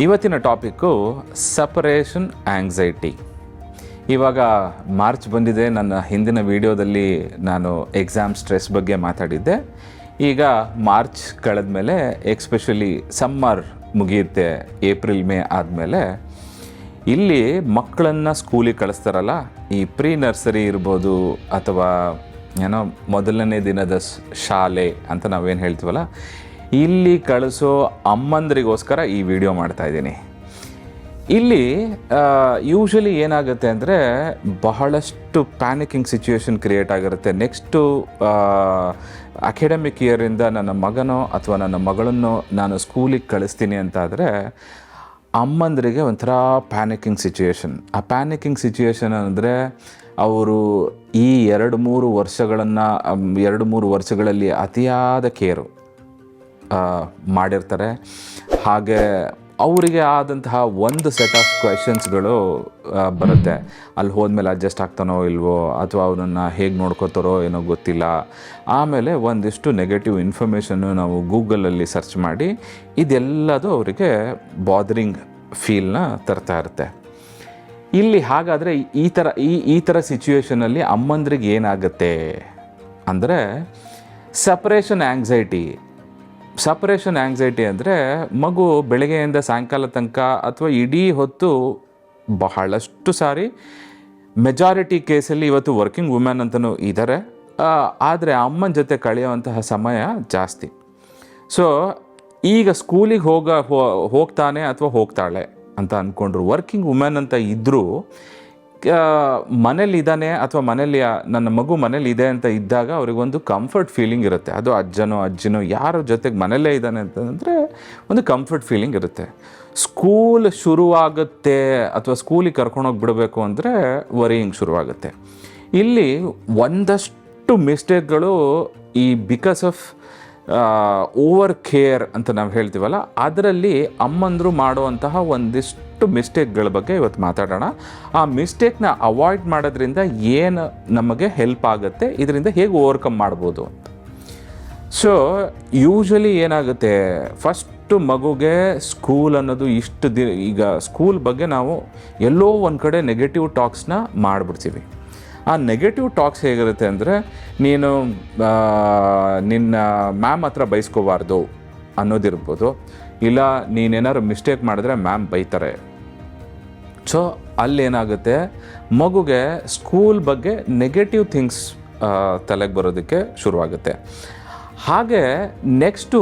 ಇವತ್ತಿನ topic separation anxiety. ಇವಾಗ March ಬಂದಿದೆ, ನನ್ನ ಹಿಂದಿನ ವಿಡಿಯೋದಲ್ಲಿ ನಾನು ಎಕ್ಸಾಮ್ ಸ್ಟ್ರೆಸ್ ಬಗ್ಗೆ ಮಾತಾಡಿದ್ದೆ. ಈಗ ಮಾರ್ಚ್ ಕಳೆದ ಮೇಲೆ ಎಕ್ಸ್ಪೆಷಲಿ ಸಮ್ಮರ್ ಮುಗಿಯುತ್ತೆ, ಏಪ್ರಿಲ್, ಮೇ ಆದಮೇಲೆ. ಇಲ್ಲಿ ಮಕ್ಕಳನ್ನು ಸ್ಕೂಲಿಗೆ ಕಳಿಸ್ತಾರಲ್ಲ, ಈ ಪ್ರೀ ನರ್ಸರಿ ಇರ್ಬೋದು ಅಥವಾ ಏನೋ ಮೊದಲನೇ ದಿನದ ಶಾಲೆ ಅಂತ ನಾವೇನು ಹೇಳ್ತೀವಲ್ಲ ಇಲ್ಲಿ ಕಳಿಸೋ ಅಮ್ಮಂದರಿಗೋಸ್ಕರ ಈ ವಿಡಿಯೋ ಮಾಡ್ತಾ ಇದ್ದೀನಿ. ಇಲ್ಲಿ ಯೂಶಲಿ ಏನಾಗುತ್ತೆ ಅಂದರೆ ಬಹಳಷ್ಟು ಪ್ಯಾನಿಕಿಂಗ್ ಸಿಚುಯೇಷನ್ ಕ್ರಿಯೇಟ್ ಆಗಿರುತ್ತೆ. ನೆಕ್ಸ್ಟು ಅಕಾಡೆಮಿಕ್ ಇಯರಿಂದ ನನ್ನ ಮಗನೋ ಅಥವಾ ನನ್ನ ಮಗಳನ್ನು ನಾನು ಸ್ಕೂಲಿಗೆ ಕಳಿಸ್ತೀನಿ ಅಂತಾದರೆ ಅಮ್ಮಂದರಿಗೆ ಒಂಥರ ಪ್ಯಾನಿಕಿಂಗ್ ಸಿಚುಯೇಷನ್ ಆ ಪ್ಯಾನಿಕಿಂಗ್ ಸಿಚುಯೇಷನ್ ಅಂದರೆ ಅವರು ಈ ಎರಡು ಮೂರು ವರ್ಷಗಳನ್ನು ಎರಡು ಮೂರು ವರ್ಷಗಳಲ್ಲಿ ಅತಿಯಾದ ಕೇರು ಮಾಡಿರ್ತಾರೆ. ಹಾಗೆ ಅವರಿಗೆ ಆದಂತಹ ಒಂದು ಸೆಟ್ ಆಫ್ ಕ್ವೆಶನ್ಸ್ಗಳು ಬರುತ್ತೆ. ಅಲ್ಲಿ ಹೋದ್ಮೇಲೆ ಅಡ್ಜಸ್ಟ್ ಆಗ್ತಾನೋ ಇಲ್ವೋ, ಅಥವಾ ಅವನನ್ನು ಹೇಗೆ ನೋಡ್ಕೋತಾರೋ ಏನೋ ಗೊತ್ತಿಲ್ಲ. ಆಮೇಲೆ ಒಂದಿಷ್ಟು ನೆಗೆಟಿವ್ ಇನ್ಫಾರ್ಮೇಷನ್ನು ನಾವು ಗೂಗಲಲ್ಲಿ ಸರ್ಚ್ ಮಾಡಿ, ಇದೆಲ್ಲದು ಅವರಿಗೆ ಬಾದರಿಂಗ್ ಫೀಲ್ನ ತರ್ತಾ ಇರುತ್ತೆ. ಇಲ್ಲಿ ಹಾಗಾದರೆ ಈ ಥರ ಈ ಈ ಥರ ಸಿಚುವೇಷನಲ್ಲಿ ಅಮ್ಮಂದ್ರಿಗೆ ಏನಾಗುತ್ತೆ? ಅಂದರೆ ಸಪ್ರೇಷನ್ ಆಂಗ್ಸೈಟಿ ಸಪ್ರೇಷನ್ ಆ್ಯಂಗ್ಸೈಟಿ ಅಂದರೆ ಮಗು ಬೆಳಗ್ಗೆಯಿಂದ ಸಾಯಂಕಾಲ ತನಕ ಅಥವಾ ಇಡೀ ಹೊತ್ತು ಬಹಳಷ್ಟು ಸಾರಿ ಮೆಜಾರಿಟಿ ಕೇಸಲ್ಲಿ ಇವತ್ತು ವರ್ಕಿಂಗ್ ವುಮೆನ್ ಅಂತಲೂ ಇದ್ದಾರೆ ಆದರೆ ಅಮ್ಮನ ಜೊತೆ ಕಳೆಯುವಂತಹ ಸಮಯ ಜಾಸ್ತಿ. ಸೊ ಈಗ ಸ್ಕೂಲಿಗೆ ಹೋಗ ಹೋಗ್ತಾನೆ ಅಥವಾ ಹೋಗ್ತಾಳೆ ಅಂತ ಅಂದ್ಕೊಂಡ್ರು ವರ್ಕಿಂಗ್ ವುಮೆನ್ ಅಂತ ಇದ್ದರೂ ಮನೇಲಿ ಇದ್ದಾನೆ ಅಥವಾ ಮನೇಲಿ, ನನ್ನ ಮಗು ಮನೇಲಿ ಇದೆ ಅಂತ ಇದ್ದಾಗ ಅವ್ರಿಗೊಂದು ಕಂಫರ್ಟ್ ಫೀಲಿಂಗ್ ಇರುತ್ತೆ. ಅದು ಅಜ್ಜನೋ, ಅಜ್ಜಿನೋ, ಯಾರ ಜೊತೆಗೆ ಮನೇಲೇ ಇದ್ದಾನೆ ಅಂತಂದರೆ ಒಂದು ಕಂಫರ್ಟ್ ಫೀಲಿಂಗ್ ಇರುತ್ತೆ. ಸ್ಕೂಲ್ ಶುರುವಾಗುತ್ತೆ ಅಥವಾ ಸ್ಕೂಲಿಗೆ ಕರ್ಕೊಂಡೋಗಿ ಬಿಡಬೇಕು ಅಂದರೆ ವರಿಯಿಂಗ್ ಶುರುವಾಗುತ್ತೆ. ಇಲ್ಲಿ ಒಂದಷ್ಟು ಮಿಸ್ಟೇಕ್ಗಳು ಈ ಬಿಕಾಸ್ ಆಫ್ ಓವರ್ ಕೇರ್ ಅಂತ ನಾವು ಹೇಳ್ತೀವಲ್ಲ, ಅದರಲ್ಲಿ ಅಮ್ಮಂದರು ಮಾಡುವಂತಹ ಒಂದಿಷ್ಟು ಮಿಸ್ಟೇಕ್ಗಳ ಬಗ್ಗೆ ಇವತ್ತು ಮಾತಾಡೋಣ. ಆ ಮಿಸ್ಟೇಕ್ನ ಅವಾಯ್ಡ್ ಮಾಡೋದ್ರಿಂದ ಏನು ನಮಗೆ ಹೆಲ್ಪ್ ಆಗುತ್ತೆ, ಇದರಿಂದ ಹೇಗೆ ಓವರ್ಕಮ್ ಮಾಡ್ಬೋದು ಅಂತ. ಸೊ ಯೂಶಲಿ ಏನಾಗುತ್ತೆ ಫಸ್ಟು ಮಗುಗೆ ಸ್ಕೂಲ್ ಅನ್ನೋದು ಇಷ್ಟು ದಿ ಈಗ ಸ್ಕೂಲ್ ಬಗ್ಗೆ ನಾವು ಎಲ್ಲೋ ಒಂದು ಕಡೆ ನೆಗೆಟಿವ್ ಟಾಕ್ಸ್ನ ಮಾಡಿಬಿಡ್ತೀವಿ. ಆ ನೆಗೆಟಿವ್ ಟಾಕ್ಸ್ ಹೇಗಿರುತ್ತೆ ಅಂದರೆ, ನೀನು ನಿನ್ನ ಮ್ಯಾಮ್ ಹತ್ರ ಬೈಸ್ಕೋಬಾರ್ದು ಅನ್ನೋದಿರ್ಬೋದು. ಇಲ್ಲ, ನೀನೇನಾದ್ರು ಮಿಸ್ಟೇಕ್ ಮಾಡಿದ್ರೆ ಮ್ಯಾಮ್ ಬೈತಾರೆ. ಸೊ ಅಲ್ಲೇನಾಗುತ್ತೆ? ಮಗುಗೆ ಸ್ಕೂಲ್ ಬಗ್ಗೆ ನೆಗೆಟಿವ್ ಥಿಂಗ್ಸ್ ತಲೆಗೆ ಬರೋದಕ್ಕೆ ಶುರುವಾಗುತ್ತೆ. ಹಾಗೆ ನೆಕ್ಸ್ಟು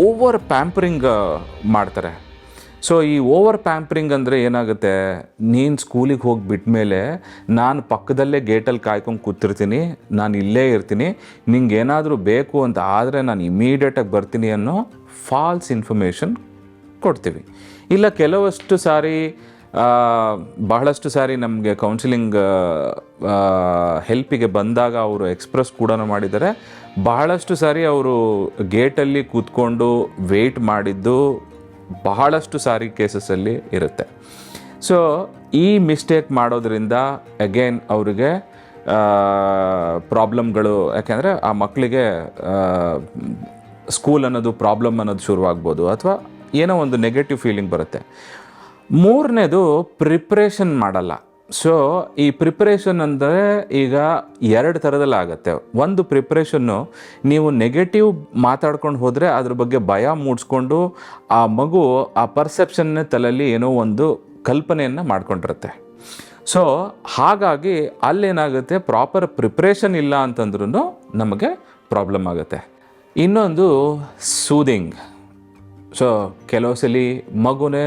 ಓವರ್ ಪ್ಯಾಂಪರಿಂಗ್ ಮಾಡ್ತಾರೆ. ಸೊ ಈ ಓವರ್ ಪ್ಯಾಂಪರಿಂಗ್ ಅಂದರೆ ಏನಾಗುತ್ತೆ? ನೀನು ಸ್ಕೂಲಿಗೆ ಹೋಗಿ ಬಿಟ್ಮೇಲೆ ನಾನು ಪಕ್ಕದಲ್ಲೇ ಗೇಟಲ್ಲಿ ಕಾಯ್ಕೊಂಡು ಕೂತಿರ್ತೀನಿ, ನಾನು ಇಲ್ಲೇ ಇರ್ತೀನಿ ನಿಂಗೆ ಏನಾದರೂ ಬೇಕು ಅಂತ ಆದರೆ ನಾನು ಇಮಿಡಿಯೇಟಾಗಿ ಬರ್ತೀನಿ ಅನ್ನೋ ಫಾಲ್ಸ್ ಇನ್ಫಾರ್ಮೇಷನ್ ಕೊಡ್ತೀವಿ. ಇಲ್ಲ, ಕೆಲವಷ್ಟು ಸಾರಿ ಬಹಳಷ್ಟು ಸಾರಿ ನಮಗೆ ಕೌನ್ಸಿಲಿಂಗ್ ಹೆಲ್ಪಿಗೆ ಬಂದಾಗ ಅವರು ಎಕ್ಸ್ಪ್ರೆಸ್ ಕೂಡ ಮಾಡಿದ್ದಾರೆ. ಬಹಳಷ್ಟು ಸಾರಿ ಅವರು ಗೇಟಲ್ಲಿ ಕೂತ್ಕೊಂಡು ವೆಯ್ಟ್ ಮಾಡಿದ್ದು ಬಹಳಷ್ಟು ಸಾರಿ ಕೇಸಸ್ಸಲ್ಲಿ ಇರುತ್ತೆ. ಸೊ ಈ ಮಿಸ್ಟೇಕ್ ಮಾಡೋದ್ರಿಂದ ಅಗೇನ್ ಅವರಿಗೆ ಪ್ರಾಬ್ಲಮ್ಗಳು ಯಾಕೆಂದರೆ ಆ ಮಕ್ಕಳಿಗೆ ಸ್ಕೂಲ್ ಅನ್ನೋದು ಪ್ರಾಬ್ಲಮ್ ಅನ್ನೋದು ಶುರುವಾಗ್ಬೋದು ಅಥವಾ ಏನೋ ಒಂದು ನೆಗೆಟಿವ್ ಫೀಲಿಂಗ್ ಬರುತ್ತೆ. ಮೂರನೇದು ಪ್ರಿಪ್ರೇಷನ್ ಮಾಡಲ್ಲ. ಸೊ ಈ ಪ್ರಿಪ್ರೇಷನ್ ಅಂದರೆ ಈಗ ಎರಡು ಥರದಲ್ಲಿ ಆಗುತ್ತೆ ಒಂದು ಪ್ರಿಪ್ರೇಷನ್ನು ನೀವು ನೆಗೆಟಿವ್ ಮಾತಾಡ್ಕೊಂಡು ಹೋದರೆ ಅದ್ರ ಬಗ್ಗೆ ಭಯ ಮೂಡಿಸ್ಕೊಂಡು ಆ ಮಗು ಆ ಪರ್ಸೆಪ್ಷನ್ನ ತಲೆಯಲ್ಲಿ ಏನೋ ಒಂದು ಕಲ್ಪನೆಯನ್ನು ಮಾಡ್ಕೊಂಡಿರುತ್ತೆ. ಸೊ ಹಾಗಾಗಿ ಅಲ್ಲೇನಾಗುತ್ತೆ? ಪ್ರಾಪರ್ ಪ್ರಿಪ್ರೇಷನ್ ಇಲ್ಲ ಅಂತಂದ್ರೂ ನಮಗೆ ಪ್ರಾಬ್ಲಮ್ ಆಗುತ್ತೆ. ಇನ್ನೊಂದು ಸೂದಿಂಗ್ ಸೊ ಕೆಲವು ಸಲ ಮಗುನೇ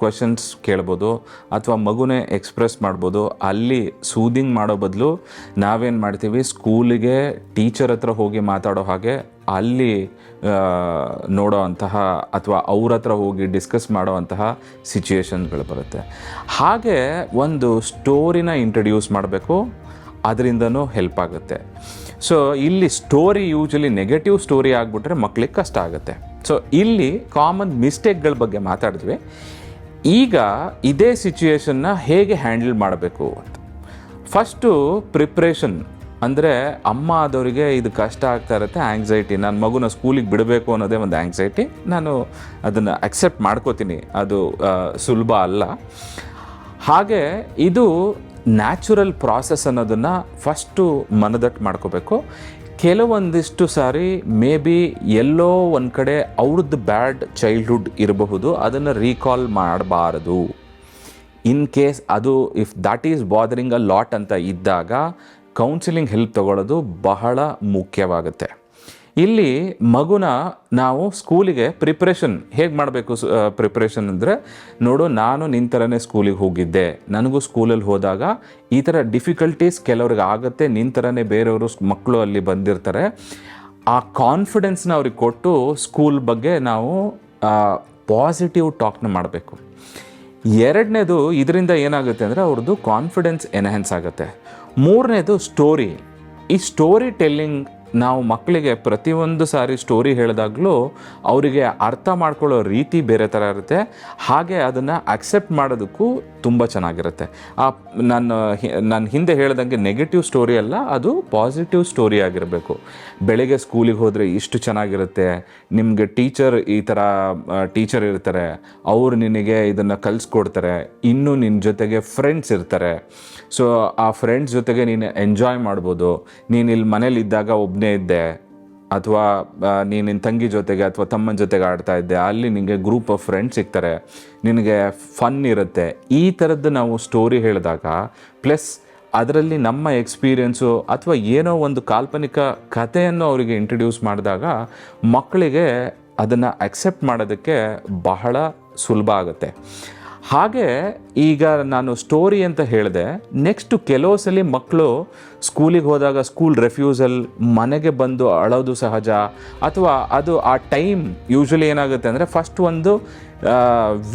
ಕ್ವಶನ್ಸ್ ಕೇಳ್ಬೋದು ಅಥವಾ ಮಗುನೇ ಎಕ್ಸ್ಪ್ರೆಸ್ ಮಾಡ್ಬೋದು, ಅಲ್ಲಿ ಸೂದಿಂಗ್ ಮಾಡೋ ಬದಲು ನಾವೇನು ಮಾಡ್ತೀವಿ ಸ್ಕೂಲಿಗೆ ಟೀಚರ್ ಹತ್ರ ಹೋಗಿ ಮಾತಾಡೋ ಹಾಗೆ ಅಲ್ಲಿ ನೋಡೋ ಅಂತಹ ಅಥವಾ ಅವ್ರ ಹತ್ರ ಹೋಗಿ ಡಿಸ್ಕಸ್ ಮಾಡೋ ಅಂತಹ ಸಿಚುಯೇಷನ್ಗಳು ಬರುತ್ತೆ. ಹಾಗೆ ಒಂದು ಸ್ಟೋರಿನ ಇಂಟ್ರಡ್ಯೂಸ್ ಮಾಡಬೇಕು, ಅದರಿಂದನೂ ಹೆಲ್ಪ್ ಆಗುತ್ತೆ. ಸೊ ಇಲ್ಲಿ ಸ್ಟೋರಿ ಯೂಶಲಿ ನೆಗೆಟಿವ್ ಸ್ಟೋರಿ ಆಗಿಬಿಟ್ರೆ ಮಕ್ಳಿಗೆ ಕಷ್ಟ ಆಗುತ್ತೆ. ಸೊ ಇಲ್ಲಿ ಕಾಮನ್ ಮಿಸ್ಟೇಕ್ಗಳ ಬಗ್ಗೆ ಮಾತಾಡಿದ್ವಿ. ಈಗ ಇದೇ ಸಿಚುಯೇಷನ್ನ ಹೇಗೆ ಹ್ಯಾಂಡಲ್ ಮಾಡಬೇಕು ಅಂತ. ಫಸ್ಟು ಪ್ರಿಪ್ರೇಷನ್ ಅಂದರೆ ಅಮ್ಮ ಆದವರಿಗೆ ಇದು ಕಷ್ಟ ಆಗ್ತಾ ಇರುತ್ತೆ ಆ್ಯಂಗ್ಸೈಟಿ ನನ್ನ ಮಗುನ ಸ್ಕೂಲಿಗೆ ಬಿಡಬೇಕು ಅನ್ನೋದೇ ಒಂದು ಆ್ಯಂಗ್ಸೈಟಿ ನಾನು ಅದನ್ನು ಅಕ್ಸೆಪ್ಟ್ ಮಾಡ್ಕೋತೀನಿ. ಅದು ಸುಲಭ ಅಲ್ಲ. ಹಾಗೆ ಇದು ನ್ಯಾಚುರಲ್ ಪ್ರಾಸೆಸ್ ಅನ್ನೋದನ್ನು ಫಸ್ಟು ಮನದಟ್ಟು ಮಾಡ್ಕೋಬೇಕು. ಕೆಲವೊಂದಿಷ್ಟು ಸಾರಿ ಮೇ ಬಿ ಎಲ್ಲೋ ಒಂದು ಕಡೆ ಅವ್ರದ್ದು ಬ್ಯಾಡ್ ಚೈಲ್ಡ್ಹುಡ್ ಇರಬಹುದು, ಅದನ್ನು ರೀಕಾಲ್ ಮಾಡಬಾರದು. ಇನ್ ಕೇಸ್ ಅದು if that is bothering a lot ಅಂತ ಇದ್ದಾಗ ಕೌನ್ಸಿಲಿಂಗ್ ಹೆಲ್ಪ್ ತಗೊಳ್ಳೋದು ಬಹಳ ಮುಖ್ಯವಾಗುತ್ತೆ. ಇಲ್ಲಿ ಮಗುನ ನಾವು ಸ್ಕೂಲಿಗೆ ಪ್ರಿಪ್ರೇಷನ್ ಹೇಗೆ ಮಾಡಬೇಕು ಪ್ರಿಪ್ರೇಷನ್ ಅಂದರೆ, ನೋಡು, ನಾನು ನಿನ್ನ ಥರನೇ ಸ್ಕೂಲಿಗೆ ಹೋಗಿದ್ದೆ. ನನಗೂ ಸ್ಕೂಲಲ್ಲಿ ಹೋದಾಗ ಈ ಥರ ಡಿಫಿಕಲ್ಟೀಸ್ ಕೆಲವ್ರಿಗೆ ಆಗುತ್ತೆ ನಿನ್ನ ಥರನೇ ಬೇರೆಯವರು ಮಕ್ಕಳು ಅಲ್ಲಿ ಬಂದಿರ್ತಾರೆ. ಆ ಕಾನ್ಫಿಡೆನ್ಸ್ನ ಅವ್ರಿಗೆ ಕೊಟ್ಟು ಸ್ಕೂಲ್ ಬಗ್ಗೆ ನಾವು ಪಾಸಿಟಿವ್ ಟಾಕ್ನ ಮಾಡಬೇಕು. ಎರಡನೇದು ಇದರಿಂದ ಏನಾಗುತ್ತೆ ಅಂದರೆ ಅವ್ರದ್ದು ಕಾನ್ಫಿಡೆನ್ಸ್ ಎನ್ಹ್ಯಾನ್ಸ್ ಆಗುತ್ತೆ. ಮೂರನೇದು ಸ್ಟೋರಿ ಈ ಸ್ಟೋರಿ ಟೆಲ್ಲಿಂಗ್ ನಾವು ಮಕ್ಕಳಿಗೆ ಪ್ರತಿಯೊಂದು ಸಾರಿ ಸ್ಟೋರಿ ಹೇಳಿದಾಗಲೂ ಅವರಿಗೆ ಅರ್ಥ ಮಾಡ್ಕೊಳ್ಳೋ ರೀತಿ ಬೇರೆ ಥರ ಇರುತ್ತೆ. ಹಾಗೆ ಅದನ್ನು ಅಕ್ಸೆಪ್ಟ್ ಮಾಡೋದಕ್ಕೂ ತುಂಬ ಚೆನ್ನಾಗಿರುತ್ತೆ. ಆ, ನಾನು ನಾನು ಹಿಂದೆ ಹೇಳ್ದಂಗೆ ನೆಗೆಟಿವ್ ಸ್ಟೋರಿ ಅಲ್ಲ, ಅದು ಪಾಸಿಟಿವ್ ಸ್ಟೋರಿ ಆಗಿರಬೇಕು. ಬೆಳಗ್ಗೆ ಸ್ಕೂಲಿಗೆ ಹೋದರೆ ಇಷ್ಟು ಚೆನ್ನಾಗಿರುತ್ತೆ. ನಿಮಗೆ ಟೀಚರ್ ಈ ಥರ ಟೀಚರ್ ಇರ್ತಾರೆ. ಅವರು ನಿನಗೆ ಇದನ್ನು ಕಲಿಸ್ಕೊಡ್ತಾರೆ. ಇನ್ನೂ ನಿನ್ನ ಜೊತೆಗೆ ಫ್ರೆಂಡ್ಸ್ ಇರ್ತಾರೆ. ಸೊ ಆ ಫ್ರೆಂಡ್ಸ್ ಜೊತೆಗೆ ನೀನು ಎಂಜಾಯ್ ಮಾಡ್ಬೋದು. ನೀನು ಇಲ್ಲಿ ಮನೇಲಿ ಇದ್ದಾಗ ಒಬ್ಬನೇ ಇದ್ದೆ. ಅಥವಾ ನೀನು ನಿನ್ನ ತಂಗಿ ಜೊತೆಗೆ ಅಥವಾ ತಮ್ಮನ ಜೊತೆಗೆ ಆಡ್ತಾ ಇದ್ದೆ, ಅಲ್ಲಿ ನಿನಗೆ ಗ್ರೂಪ್ ಆಫ್ ಫ್ರೆಂಡ್ಸ್ ಸಿಗ್ತಾರೆ. ನಿನಗೆ ಫನ್ ಇರುತ್ತೆ. ಈ ಥರದ್ದು ನಾವು ಸ್ಟೋರಿ ಹೇಳಿದಾಗ ಪ್ಲಸ್ ಅದರಲ್ಲಿ ನಮ್ಮ ಎಕ್ಸ್ಪೀರಿಯೆನ್ಸು ಅಥವಾ ಏನೋ ಒಂದು ಕಾಲ್ಪನಿಕ ಕಥೆಯನ್ನು ಅವರಿಗೆ ಇಂಟ್ರಡ್ಯೂಸ್ ಮಾಡಿದಾಗ, ಮಕ್ಕಳಿಗೆ ಅದನ್ನು ಅಕ್ಸೆಪ್ಟ್ ಮಾಡೋದಕ್ಕೆ ಬಹಳ ಸುಲಭ ಆಗುತ್ತೆ. ಹಾಗೆ ಈಗ ನಾನು ಸ್ಟೋರಿ ಅಂತ ಹೇಳಿದೆ. ನೆಕ್ಸ್ಟು ಕೆಲವು ಸಲ ಮಕ್ಕಳು ಸ್ಕೂಲಿಗೆ ಹೋದಾಗ ಸ್ಕೂಲ್ ರೆಫ್ಯೂಸಲ್ ಮನೆಗೆ ಬಂದು ಅಳೋದು ಸಹಜ, ಅಥವಾ ಅದು ಆ ಟೈಮ್ ಯೂಶ್ವಲಿ ಏನಾಗುತ್ತೆ ಅಂದರೆ ಫಸ್ಟ್ ಒಂದು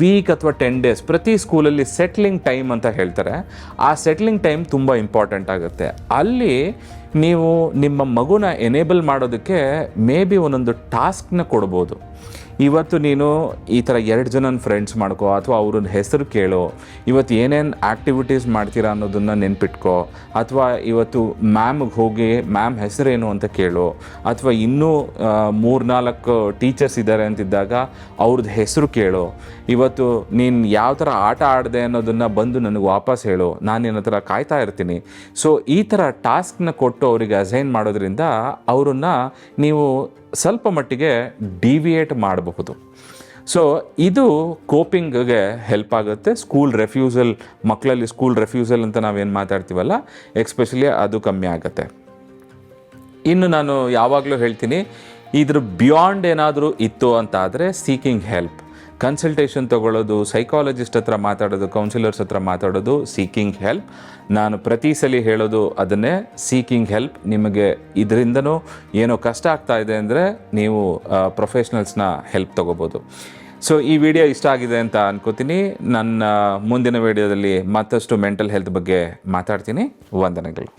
ವೀಕ್ ಅಥವಾ ಟೆನ್ ಡೇಸ್ ಪ್ರತಿ ಸ್ಕೂಲಲ್ಲಿ ಸೆಟ್ಲಿಂಗ್ ಟೈಮ್ ಅಂತ ಹೇಳ್ತಾರೆ. ಆ ಸೆಟ್ಲಿಂಗ್ ಟೈಮ್ ತುಂಬ ಇಂಪಾರ್ಟೆಂಟ್ ಆಗುತ್ತೆ. ಅಲ್ಲಿ ನೀವು ನಿಮ್ಮ ಮಗುನ ಎನೇಬಲ್ ಮಾಡೋದಕ್ಕೆ ಮೇ ಬಿ ಒಂದೊಂದು ಟಾಸ್ಕ್ನ ಕೊಡ್ಬೋದು. ಇವತ್ತು ನೀನು ಈ ಥರ ಎರಡು ಜನನ ಫ್ರೆಂಡ್ಸ್ ಮಾಡ್ಕೋ ಅಥವಾ ಅವ್ರನ್ನ ಹೆಸರು ಕೇಳೋ, ಇವತ್ತು ಏನೇನು ಆ್ಯಕ್ಟಿವಿಟೀಸ್ ಮಾಡ್ತೀರಾ ಅನ್ನೋದನ್ನು ನೆನ್ಪಿಟ್ಕೋ, ಅಥವಾ ಇವತ್ತು ಮ್ಯಾಮ್ಗೆ ಹೋಗಿ ಮ್ಯಾಮ್ ಹೆಸರೇನು ಅಂತ ಕೇಳು, ಅಥವಾ ಇನ್ನೂ ಮೂರ್ನಾಲ್ಕು ಟೀಚರ್ಸ್ ಇದ್ದಾರೆ ಅಂತಿದ್ದಾಗ ಅವ್ರದ್ದು ಹೆಸರು ಕೇಳು ಇವತ್ತು ನೀನು ಯಾವ ಥರ ಆಟ ಆಡಿದೆ ಅನ್ನೋದನ್ನು ಬಂದು ನನಗೆ ವಾಪಸ್ ಹೇಳು. ನಾನು ನಿನ್ನ ಹತ್ರ ಕಾಯ್ತಾ ಇರ್ತೀನಿ. ಸೊ ಈ ಥರ ಟಾಸ್ಕ್ನ ಕೊಟ್ಟು ಅವರಿಗೆ ಅಸೈನ್ ಮಾಡೋದ್ರಿಂದ ಅವರನ್ನು ನೀವು ಸ್ವಲ್ಪ ಮಟ್ಟಿಗೆ ಡಿವಿಯೇಟ್ ಮಾಡಬಹುದು. ಸೊ ಇದು ಕೋಪಿಂಗ್ಗೆ ಹೆಲ್ಪ್ ಆಗುತ್ತೆ. ಸ್ಕೂಲ್ ರೆಫ್ಯೂಸಲ್ ಮಕ್ಕಳಲ್ಲಿ ಸ್ಕೂಲ್ ರೆಫ್ಯೂಸಲ್ ಅಂತ ನಾವೇನು ಮಾತಾಡ್ತೀವಲ್ಲ ಎಕ್ಸ್ಪೆಷಲಿ ಅದು ಕಮ್ಮಿ ಆಗುತ್ತೆ. ಇನ್ನು ನಾನು ಯಾವಾಗಲೂ ಹೇಳ್ತೀನಿ, ಇದ್ರ ಬಿಯಾಂಡ್ ಏನಾದರೂ ಇತ್ತು ಅಂತ ಆದರೆ ಸೀಕಿಂಗ್ ಹೆಲ್ಪ್ ಕನ್ಸಲ್ಟೇಷನ್ ತಗೊಳ್ಳೋದು ಸೈಕಾಲಜಿಸ್ಟ್ ಹತ್ರ ಮಾತಾಡೋದು ಕೌನ್ಸಿಲರ್ಸ್ ಹತ್ರ ಮಾತಾಡೋದು ಸೀಕಿಂಗ್ ಹೆಲ್ಪ್ ನಾನು ಪ್ರತಿ ಸಲ ಹೇಳೋದು ಅದನ್ನೇ ಸೀಕಿಂಗ್ ಹೆಲ್ಪ್ ನಿಮಗೆ ಇದರಿಂದನೂ ಏನೋ ಕಷ್ಟ ಆಗ್ತಾ ಇದೆ ಅಂದರೆ ನೀವು ಪ್ರೊಫೆಷ್ನಲ್ಸ್ನ ಹೆಲ್ಪ್ ತೊಗೋಬೋದು. ಸೊ ಈ ವಿಡಿಯೋ ಇಷ್ಟ ಆಗಿದೆ ಅಂತ ಅನ್ಕೋತೀನಿ. ನನ್ನ ಮುಂದಿನ ವಿಡಿಯೋದಲ್ಲಿ ಮತ್ತಷ್ಟು ಮೆಂಟಲ್ ಹೆಲ್ತ್ ಬಗ್ಗೆ ಮಾತಾಡ್ತೀನಿ. ವಂದನೆಗಳು.